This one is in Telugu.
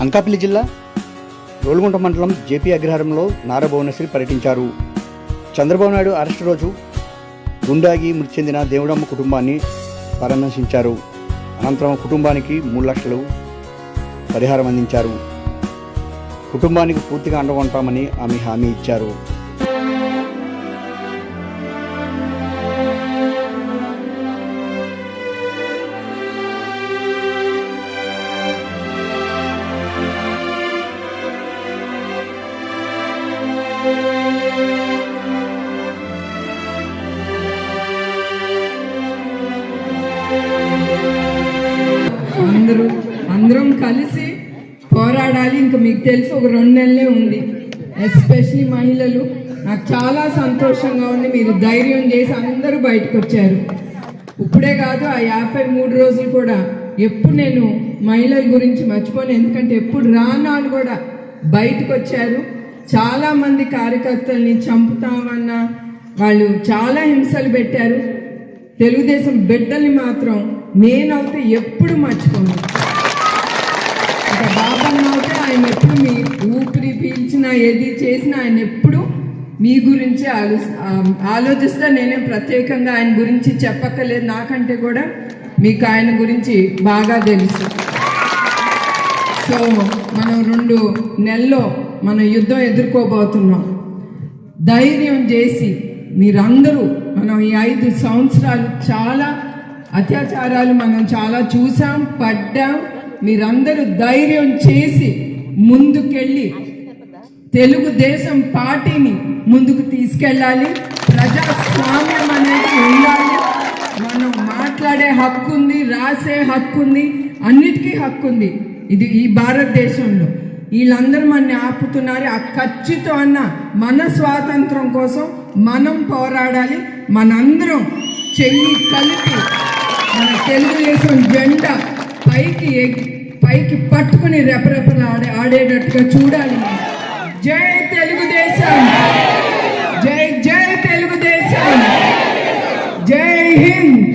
అంకాపల్లి జిల్లా రోలుగుంట మండలం జేపీ అగ్రహారంలో నారా భువనేశ్వరి పర్యటించారు. చంద్రబాబు నాయుడు అరెస్టు రోజు గుండాగి మృతి చెందిన దేవుడమ్మ కుటుంబాన్ని పరామర్శించారు. అనంతరం కుటుంబానికి మూడు లక్షలు పరిహారం అందించారు. కుటుంబానికి పూర్తిగా అండగొంటామని ఆమె హామీ ఇచ్చారు. అందరూ అందరం కలిసి పోరాడాలి. ఇంకా మీకు తెలుసు ఒక రెండు నెలలే ఉంది. ఎస్పెషలీ మహిళలు. నాకు చాలా సంతోషంగా ఉంది. మీరు ధైర్యం చేసి అందరూ బయటకు వచ్చారు. ఇప్పుడే కాదు ఆ యాభై మూడు రోజులు కూడా ఎప్పుడు నేను మహిళల గురించి మర్చిపోను. ఎందుకంటే ఎప్పుడు రానాలు కూడా బయటకు వచ్చారు. చాలా మంది కార్యకర్తల్ని చంపుతామన్న వాళ్ళు చాలా హింసలు పెట్టారు. తెలుగుదేశం బిడ్డల్ని మాత్రం నేనైతే ఎప్పుడు మర్చిపోను. ఇక బాబన్న అయితే ఆయన ఎప్పుడు మీ ఊపిరి పీల్చినా ఏది చేసినా ఆయన ఎప్పుడు మీ గురించి ఆలో ఆలోచిస్తే. నేనే ప్రత్యేకంగా ఆయన గురించి చెప్పక్కర్లేదు. నాకంటే కూడా మీకు ఆయన గురించి బాగా తెలుసు. సో మనం రెండు నెలలో మనం యుద్ధం ఎదుర్కోబోతున్నాం. ధైర్యం చేసి మీరందరూ మనం ఈ ఐదు సంవత్సరాలు చాలా అత్యాచారాలు మనం చాలా చూసాం పడ్డాం. మీరందరూ ధైర్యం చేసి ముందుకెళ్ళి తెలుగుదేశం పార్టీని ముందుకు తీసుకెళ్ళాలి. ప్రజాస్వామ్యం అనేది ఉండాలి. మనం మాట్లాడే హక్కు ఉంది రాసే హక్కు ఉంది అన్నిటికీ హక్కు ఉంది ఇది ఈ భారతదేశంలో వీళ్ళందరూ మన ఆపుతున్నారు. ఆ ఖచ్చితం అన్న మన స్వాతంత్రం కోసం మనం పోరాడాలి. మనందరం చెయ్యి కలిపి మన తెలుగుదేశం జెండా పైకి పైకి పట్టుకుని రెపరెపలు ఆడే ఆడేటట్టుగా చూడాలి. జై తెలుగుదేశం! జై జై తెలుగుదేశం! జై హింద్!